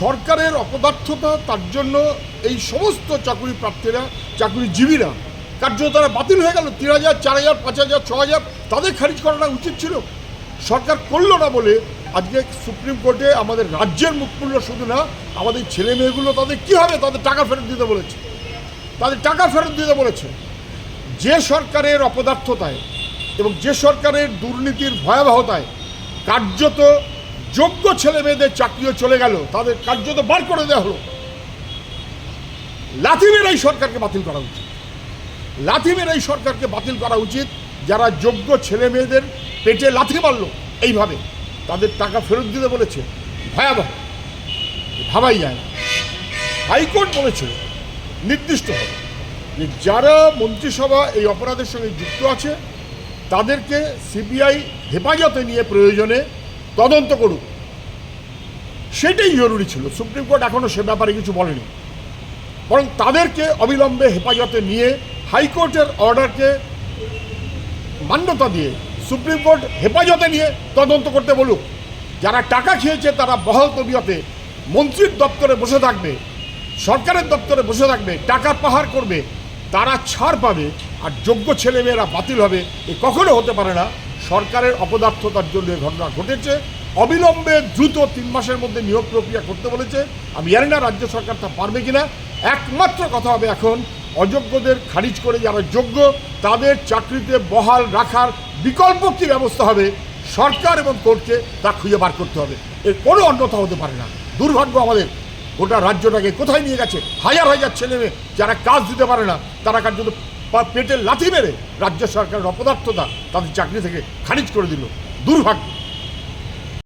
সরকারের অপদার্থতা, তার জন্য এই সমস্ত চাকরি প্রার্থীরা চাকরিজীবীরা কার্য তারা বাতিল হয়ে গেল। তিন হাজার, চার হাজার, পাঁচ হাজার, ছ হাজার, তাদের খারিজ করাটা উচিত ছিল। সরকার করল না বলে আজকে সুপ্রিম কোর্টে আমাদের রাজ্যের মুখমূল্য শুধু না, আমাদের ছেলে মেয়েগুলো তাদের কী হবে? তাদের টাকা ফেরত দিতে বলেছে। তাদের টাকা ফেরত দিতে বলেছে। যে সরকারের অপদার্থতায় এবং যে সরকারের দুর্নীতির ভয়াবহতায় কার্যত যোগ্য ছেলে মেয়েদের চাকরিও চলে গেল, তাদের কার্যত বার করে দেওয়া হলো। লাথিমের এই সরকারকে বাতিল করা উচিত। লাথিমের এই সরকারকে বাতিল করা উচিত, যারা যোগ্য ছেলে মেয়েদের পেটে লাথি মারল, এইভাবে। তাদের টাকা ফেরত দিতে বলেছে। ভয়াবহ। ভাবাই যায় না। হাইকোর্ট বলেছে, নির্দিষ্ট যে যারা মন্ত্রিসভা এই অপরাধের সঙ্গে যুক্ত আছে, তাদেরকে সিবিআই হেফাজতে নিয়ে প্রয়োজনে তদন্ত করুক সেটাই জরুরি ছিল। সুপ্রিম কোর্ট এখনও সে ব্যাপারে কিছু বলেনি। বরং তাদেরকে অবিলম্বে হেফাজতে নিয়ে হাইকোর্টের অর্ডারকে মান্যতা দিয়ে সুপ্রিম কোর্ট হেফাজতে নিয়ে তদন্ত করতে বলুক। যারা টাকা খেয়েছে তারা বহাল তবিয়তে মন্ত্রীর দপ্তরে বসে থাকবে, সরকারের দপ্তরে বসে থাকবে, টাকা পাহাড় করবে, তারা ছাড় পাবে আর যোগ্য ছেলেমেয়েরা বাতিল হবে, এ কখনো হতে পারে না। সরকারের অপদার্থতার জন্য এ ঘটনা ঘটেছে। অবিলম্বে দ্রুত তিন মাসের মধ্যে নিয়োগ প্রক্রিয়া করতে বলেছে। আমি জানি না রাজ্য সরকার তা পারবে কিনা। একমাত্র কথা হবে এখন, অযোগ্যদের খারিজ করে যারা যোগ্য, তাদের চাকরিতে বহাল রাখার বিকল্প কী ব্যবস্থা হবে? সরকার এবং কোর্টকে তা খুঁজে বার করতে হবে। এর কোনো অন্যথা হতে পারে না। দুর্ভাগ্য আমাদের, গোটা রাজ্যটাকে কোথায় নিয়ে গেছে? হাজার হাজার ছেলে মেয়ে যারা কাজ দিতে পারে না, তারা কার্যত পা- পেটে লাথি মেরে রাজ্য সরকারের অপদার্থতা তাদের চাকরি থেকে খারিজ করে দিল। দুর্ভাগ্য।